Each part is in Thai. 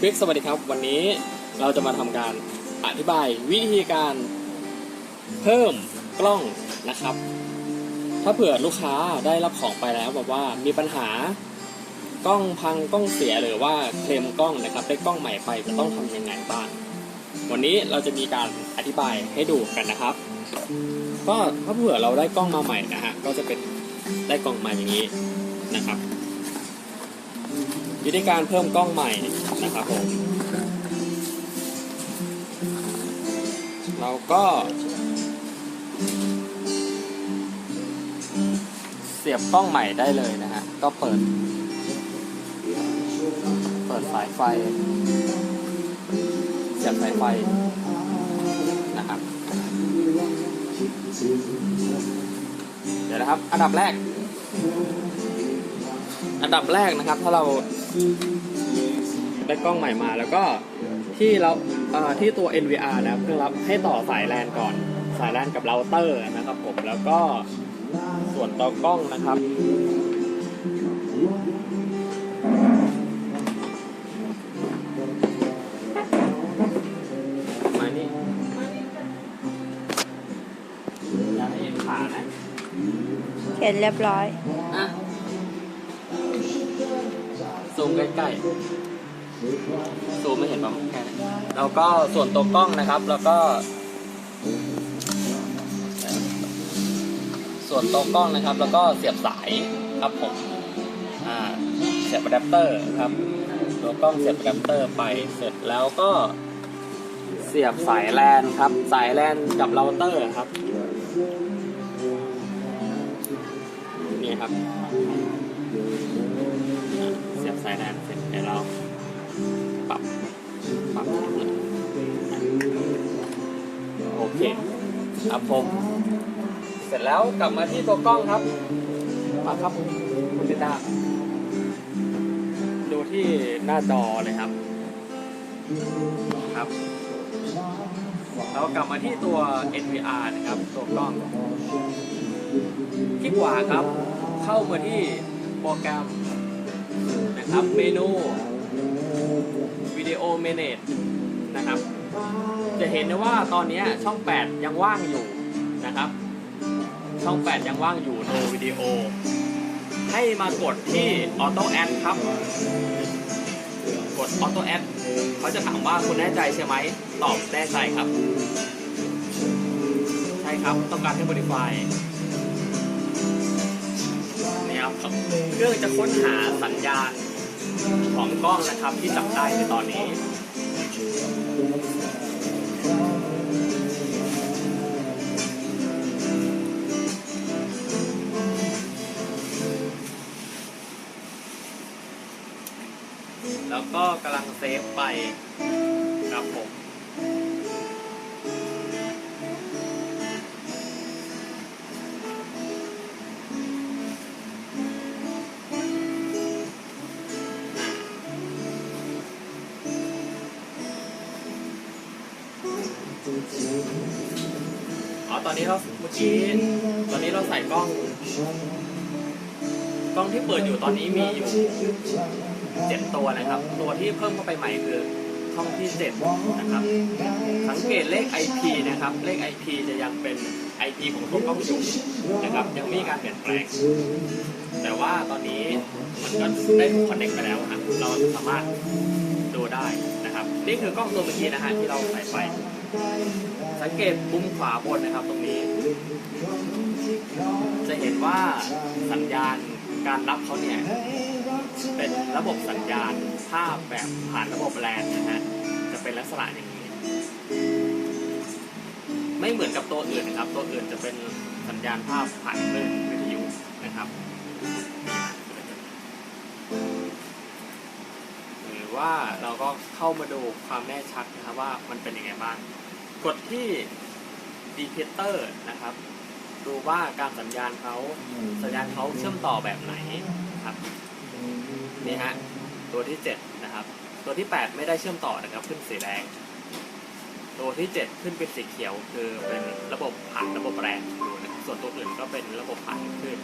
ควิกสวัสดีครับ วันนี้เราจะมาทำการอธิบายวิธีการเพิ่มกล้องนะครับ ถ้าเผื่อลูกค้าได้รับของไปแล้วแบบว่ามีปัญหากล้องพังกล้องเสียหรือว่าเคลมกล้องนะครับ ได้กล้องใหม่ไปจะต้องทำยังไงบ้าง วันนี้เราจะมีการอธิบายให้ดูกันนะครับ ก็ถ้าเผื่อเราได้กล้องมาใหม่นะฮะก็จะเป็นได้กล้องมาอย่างนี้นะครับ วิธีการเพิ่มกล้องใหม่ นะครับผมเราก็ เสียบกล้องใหม่ได้เลยนะฮะ ก็เปิด เปิดสายไฟ เสียบสายไฟนะครับเดี๋ยวนะครับ อันดับแรก อันดับแรกนะครับ ถ้าเรา ได้กล้องใหม่มา แล้วก็ที่เราเอ่อที่ตัว NVR นะครับเพื่อรับให้ต่อสายแลนก่อน สายแลนกับเราเตอร์นะครับผมแล้วก็ส่วนตัวกล้องนะครับมานี่มานี่อย่าให้เห็นขานะเห็นเรียบร้อย อะ ซูมใกล้ๆ ซูมไม่เห็นป่ะแค่นี้แล้วก็ส่วนตัวกล้องนะครับ แล้วก็ ส่วนตัวกล้องนะครับ แล้วก็เสียบสายครับผมอ่าเสียบอะแดปเตอร์ครับ ตัวกล้องเสียบอะแดปเตอร์ไปเสร็จแล้วก็เสียบสายแลนครับ สายแลนกับเราเตอร์ครับนี่ครับ เสียบสายแลนเสร็จเดี๋ยว ครับผม เสร็จแล้วกลับมาที่ตัวกล้องครับมาครับคุณลินดาดูที่หน้าจอเลยครับ ครับ เรากลับมาที่ตัว NVR นะครับ ตัวกล้องคลิกขวาครับ เข้ามาที่โปรแกรมนะครับ เมนูวิดีโอเมเนจนะครับ จะเห็นได้ว่าตอนนี้ช่อง 8 ยังว่างอยู่นะครับ ช่อง 8 ยังว่างอยู่โนวิดีโอ ให้มากดที่ออโต้แอดครับ กดออโต้แอดเขาจะถามว่าคุณแน่ใจใช่ไหม ตอบแน่ใจครับ ใช่ครับต้องการให้ modify นี่ครับเครื่องจะค้นหาสัญญาณของกล้องนะครับที่จับได้ในตอนนี้ แล้วก็กำลังเซฟไปครับผมอ๋อตอนนี้เราเมื่อกี้ตอนนี้เราใส่กล้อง กล้องที่เปิดอยู่ตอนนี้มีอยู่ เจ็ดตัวนะครับ ตัวที่เพิ่มเข้าไปใหม่คือช่องที่เจ็ดนะครับ สังเกตเลข IP นะครับ เลข IP จะยังเป็น IP ของตัวกล้องอยู่นะครับ ยังไม่มีการเปลี่ยนแปลง แต่ว่าตอนนี้มันก็ได้ถูกคอนเนคไปแล้วครับเราสามารถดูได้นะครับ นี่คือกล้องตัวเมื่อกี้นะฮะที่เราใส่ไป สังเกตมุมขวาบนนะครับตรงนี้ จะเห็นว่าสัญญาณ การรับเขาเนี่ยเป็นระบบสัญญาณภาพแบบผ่านระบบแลนนะฮะจะเป็นลักษณะอย่างนี้ ไม่เหมือนกับตัวอื่นนะครับ ตัวอื่นจะเป็นสัญญาณภาพผ่านคลื่นวิทยุนะครับหรือว่าเราก็เข้ามาดูความแน่ชัดนะครับว่ามันเป็นยังไงบ้างกดที่ Detector นะครับ ดูว่าการสัญญาณเขาสัญญาณเขาเชื่อมต่อแบบไหนครับนี่ฮะตัวที่7นะครับ ตัวที่ 8 ไม่ได้เชื่อมต่อนะครับ ขึ้นสีแดง ตัวที่ 7 ขึ้นเป็นสีเขียว คือเป็นระบบผ่านระบบแรงดูนะครับส่วนตัวอื่นก็เป็นระบบผ่านคลื่น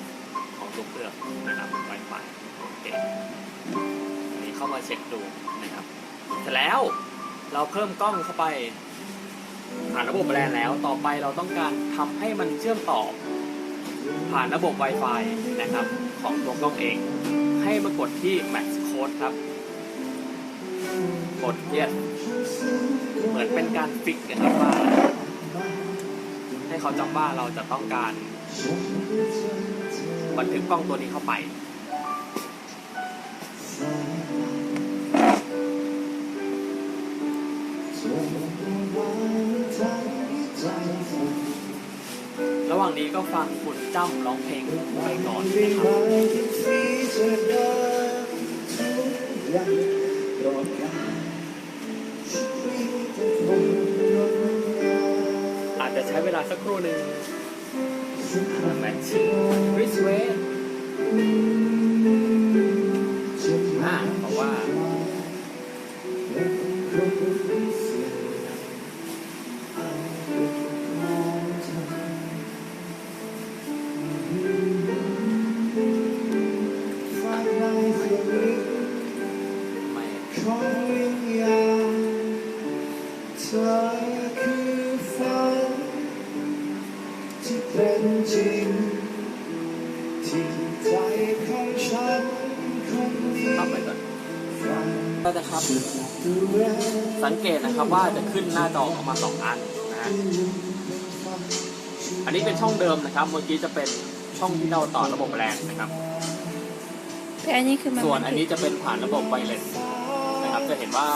ของตัวเครื่องนะครับไวไฟโอเคอันนี้เข้ามาเช็คดูนะครับเสร็จแล้วเราเพิ่มกล้องเข้าไป ผ่านระบบแลนแล้ว ต่อไปเราต้องการทำให้มันเชื่อมต่อ ผ่านระบบ Wi-Fi นะครับ ของตัวกล้องเอง ให้มากดที่ Max Code ครับ กด Yes เหมือนเป็นการฟิกนะครับว่าให้เขาจำว่าเราจะต้องการบันทึกกล้องตัวนี้เข้าไป นี้ก็ฟังคุณจ้ำร้องเพลงไปก่อนนะครับอาจจะใช้เวลาสักครู่หนึ่งแมทชิ่งริสเวท ของวิญญาณเธอคือฝัน ที่เป็นจริง ที่ใจของฉันคนนี้เข้าไปก่อนฝันก็จะครับดูแลสังเกตนะครับว่าจะขึ้นหน้าจอออกมาสองอันนะฮะอันนี้เป็นช่องเดิมนะครับ เมื่อกี้จะเป็นช่องที่เราต่อระบบแลนนะครับแต่อันนี้คือมันส่วนอันนี้จะเป็นผ่านระบบไวเลสนะครับ จะเห็นว่า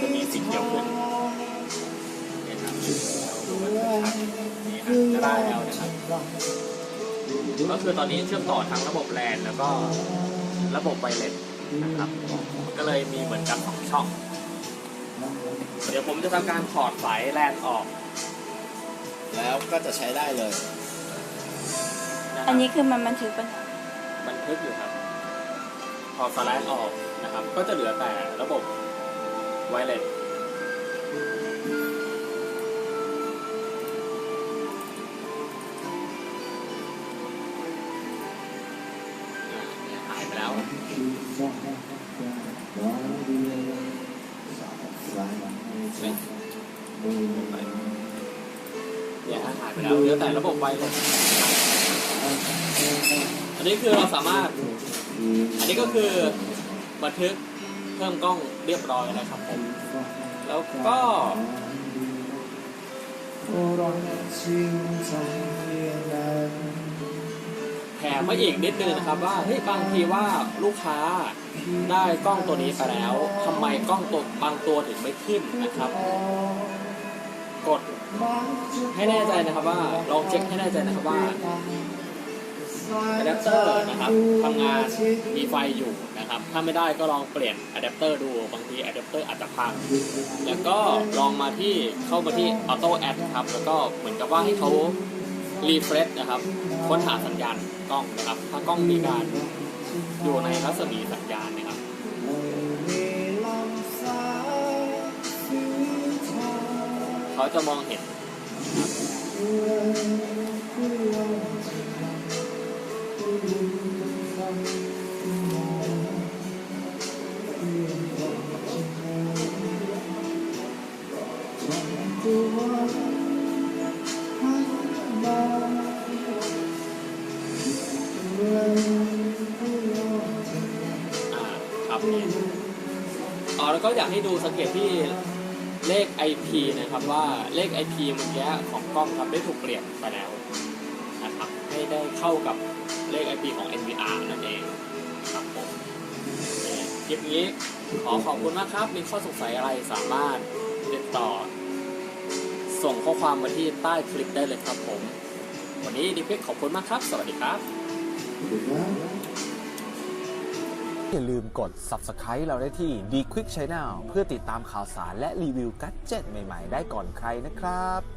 จะมีสีเขียวขึ้นเนี่ยครับดูกันชัดๆนี่ครับจะได้แล้วนะครับ ก็คือตอนนี้เชื่อมต่อทั้งระบบแลนแล้วก็ระบบไวเลสนะครับ ก็เลยมีเหมือนกันสองช่อง เดี๋ยวผมจะทำการถอดสายแลนออกแล้วก็จะใช้ได้เลยะครับอันนี้คือมันบันทึกปัญหาบันทึกอยู่ครับพอสไลด์ออกนะครับ ก็จะเหลือแต่ระบบ ไวเลสหายไปแล้ว เนี่ยหายไปแล้วเหลือแต่ระบบไวเลสอันนี้คือเราสามารถ อันนี้ก็คือบันทึกเพิ่มกล้อง เรียบร้อยนะครับผม แล้วก็แถมมาอีกนิดนึงนะครับว่าเฮ้ยบางทีว่าลูกค้าได้กล้องตัวนี้ไปแล้วทำไมกล้องตัวบางตัวถึงไม่ขึ้นนะครับ กดให้แน่ใจนะครับว่าลองเช็คให้แน่ใจนะครับว่าอะแดปเตอร์นะครับทำงานมีไฟอยู่ นะครับ ถ้าไม่ได้ก็ลองเปลี่ยนอะแดปเตอร์ดูบางทีอะแดปเตอร์อาจจะพังแล้วก็ลองมาที่เข้ามาที่ Auto Add ครับ แล้วก็เหมือนกับว่าให้เขารีเฟรชนะครับ ค้นหาสัญญาณกล้องนะครับ ถ้ากล้องมีการอยู่ในรัศมีสัญญาณนะครับเขาจะมองเห็น อ๋อแล้วก็อยากให้ดูสังเกตที่เลข IP นะครับว่าเลข IP เมื่อกี้ของกล้องครับได้ถูกเปลี่ยนไปแล้วนะครับให้ได้เข้ากับเลข IP ของ NVR นั่นเองครับผมคลิปนี้ขอขอบคุณมากครับ มีข้อสงสัยอะไรสามารถติดต่อ ส่งข้อความมาที่ใต้คลิปได้เลยครับผม วันนี้ดิเพ็กขอบคุณมากครับ สวัสดีครับ อย่าลืมกด subscribe เราได้ที่ D Quick Channel เพื่อติดตามข่าวสารและรีวิวกัจเจ็ตใหม่ ๆ ได้ก่อนใครนะครับ